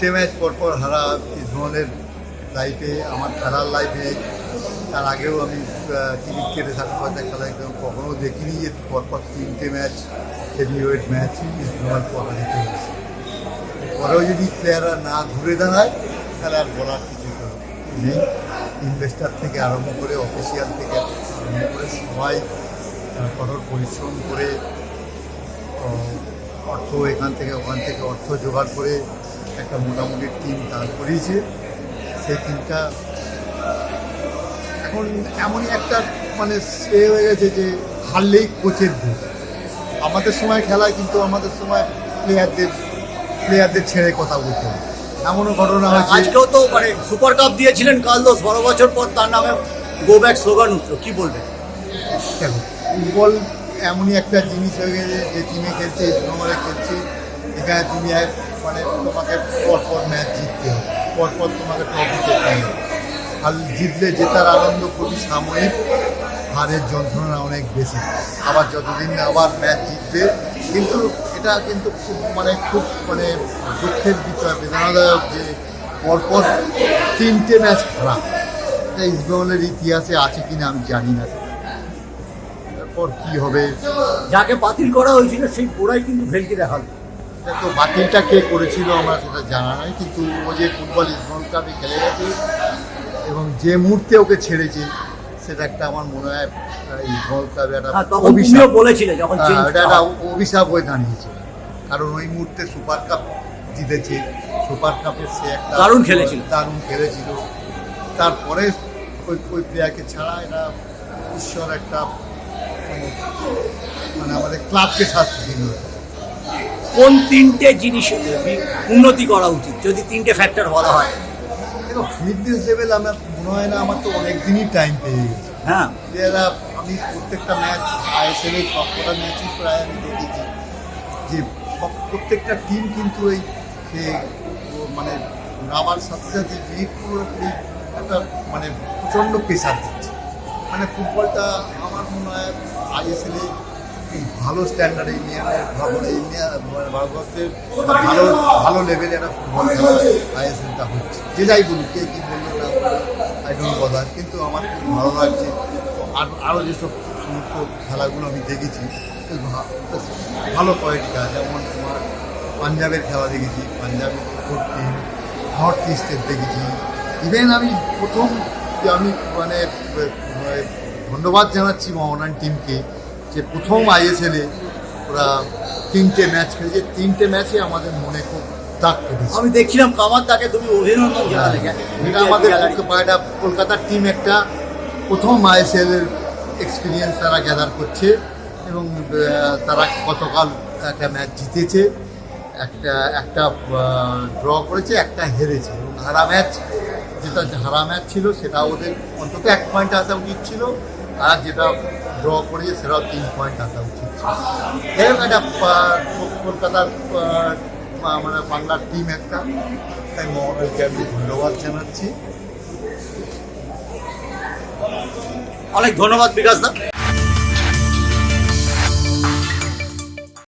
তিনটে ম্যাচ পরপর হারা ইসমানের লাইফে আমার খেলার লাইফে তার আগেও আমি ক্রিকেট কেটে থাকতে খেলায় কেউ কখনো দেখিনি যে পরপর তিনটে ম্যাচ হেভিওয়েট ম্যাচ ইসমাল পরাজিত হয়েছে। পরেও যদি প্লেয়াররা না ঘুরে দাঁড়ায়, তাহলে আর বলার কিছু নেই। ইনভেস্টার থেকে আরম্ভ করে অফিসিয়াল থেকে আরম্ভ করে সবাই কঠোর পরিশ্রম করে অর্থ এখান থেকে ওখান থেকে অর্থ জোগাড় করে একটা মোটামুটি টিম দাঁড় করিয়েছে। সেই টিমটা এখন এমনই একটা মানে সে হয়ে গেছে যে হারলেই কোচের দোষ। আমাদের সময় খেলায় কিন্তু আমাদের সময় প্লেয়ারদের প্লেয়ারদের ছেড়ে কথা বলতে এমনও ঘটনা হয় আজকেও তো মানে সুপার কাপ দিয়েছিলেন কাল কার্লোস বারো বছর পর তার নামে গো ব্যাক স্লোগান উঠল। কি বলবেন? দেখো ফুটবল এমনই একটা জিনিস হয়ে গেছে যে টিমে খেলছে নম্বরে খেলছে। এখানে তুমি এক মানে তোমাকে পরপর ম্যাচ জিততে হবে। পরপর তোমাকে ট্রফি করতে হবে। আর জিতলে জেতার আনন্দ খুবই সাময়িক। হারের যন্ত্রণা অনেক বেশি। আবার যতদিন না আবার ম্যাচ জিতবে, কিন্তু এটা কিন্তু খুব মানে খুব মানে দুঃখের বিষয়, বেদনাদায়ক যে পরপর তিনটে ম্যাচ খারাপ এটা ইস্টবেঙ্গলের ইতিহাসে আছে কিনা আমি জানি না। তারপর কি হবে? যাকে বাতিল করা হয়েছিল, সেই পোড়াই কিন্তু ভেলকে দেখাল। তো বাতিলটা কে করেছিল আমার সেটা জানা নাই কিন্তু ও যে ফুটবল ইস্টবেঙ্গল ক্লাবে খেলে গেছে এবং যে মুহূর্তে ওকে ছেড়েছে সেটা একটা আমার মনে হয় ইস্টবেঙ্গল ক্লাবে একটা হ্যাঁ অভিশাপ। বলেছিলে যখন হ্যাঁ, এটা একটা অভিশাপ হয়ে দাঁড়িয়েছে কারণ ওই মুহূর্তে সুপার কাপ জিতেছে সুপার কাপে সে একটা দারুণ খেলেছিল। দারুণ খেলেছিল। তারপরে ওই ওই প্লেয়ারকে ছাড়া এটা ঈশ্বর একটা মানে- মানে আমাদের ক্লাবকে শাস্তি দিল। কোন তিনটে জিনিস উন্নতি করা উচিত যদি তিনটে ফ্যাক্টর বলা হয়? দেখো ফিটনেস লেভেল আমার মনে হয় না আমার তো অনেক দিনই টাইম পেয়ে গেছে। হ্যাঁ। প্লেয়াররা আমি প্রত্যেকটা ম্যাচ আইএসএল এর সবকটা ম্যাচই প্রায় আমি দেখেছি। যে প্রত্যেকটা টিম কিন্তু এই সে মানে নামার সাথে সাথে লিগ পুরোপুরি একটা মানে প্রচণ্ড প্রেশার দিচ্ছে। মানে ফুটবলটা আমার মনে হয় আইএসএল এ ভালো স্ট্যান্ডার্ডে ইন্ডিয়ানের ভালো ইন্ডিয়া ভারতবর্ষের ভালো ভালো লেভেলে একটা ফুটবল খেলা আইএসএলটা হচ্ছে। যে যাই বলুক, কে কী বলল না আই ডোন্ট বদার কিন্তু আমার খুব ভালো লাগছে। আর আরও যেসব সমস্ত খেলাগুলো আমি দেখেছি ভালো কোয়ালিটি আছে যেমন তোমার পাঞ্জাবের খেলা দেখেছি পাঞ্জাবের ফুট টিম নর্থ ইস্টের দেখেছি। ইভেন আমি প্রথম আমি মানে ধন্যবাদ জানাচ্ছি মোহনান টিমকে যে প্রথম আইএসএলে ওরা তিনটে ম্যাচ খেলেছে তিনটে ম্যাচে আমাদের মনে খুব দাগ কেটেছে। আমি দেখছিলাম কামার তাকে তুমি অভিনন্দন জানালে এটা আমাদের এটা কলকাতার টিম একটা প্রথম আইএসএল এর এক্সপিরিয়েন্স তারা গ্যাদার করছে এবং তারা গতকাল একটা ম্যাচ জিতেছে। একটা একটা ড্র করেছে একটা হেরেছে। এবং হারা ম্যাচ যেটা হারা ম্যাচ ছিল সেটা ওদের অন্তত এক পয়েন্ট আসা উচিত ছিল। আর যেটা ড্র করেছে সেটাও তিন পয়েন্ট আসা উচিত এরকম একটা কলকাতার মানে বাংলার টিম একটা। তাই মোহনকে আমি ধন্যবাদ জানাচ্ছি। অনেক ধন্যবাদ বিকাশ দা।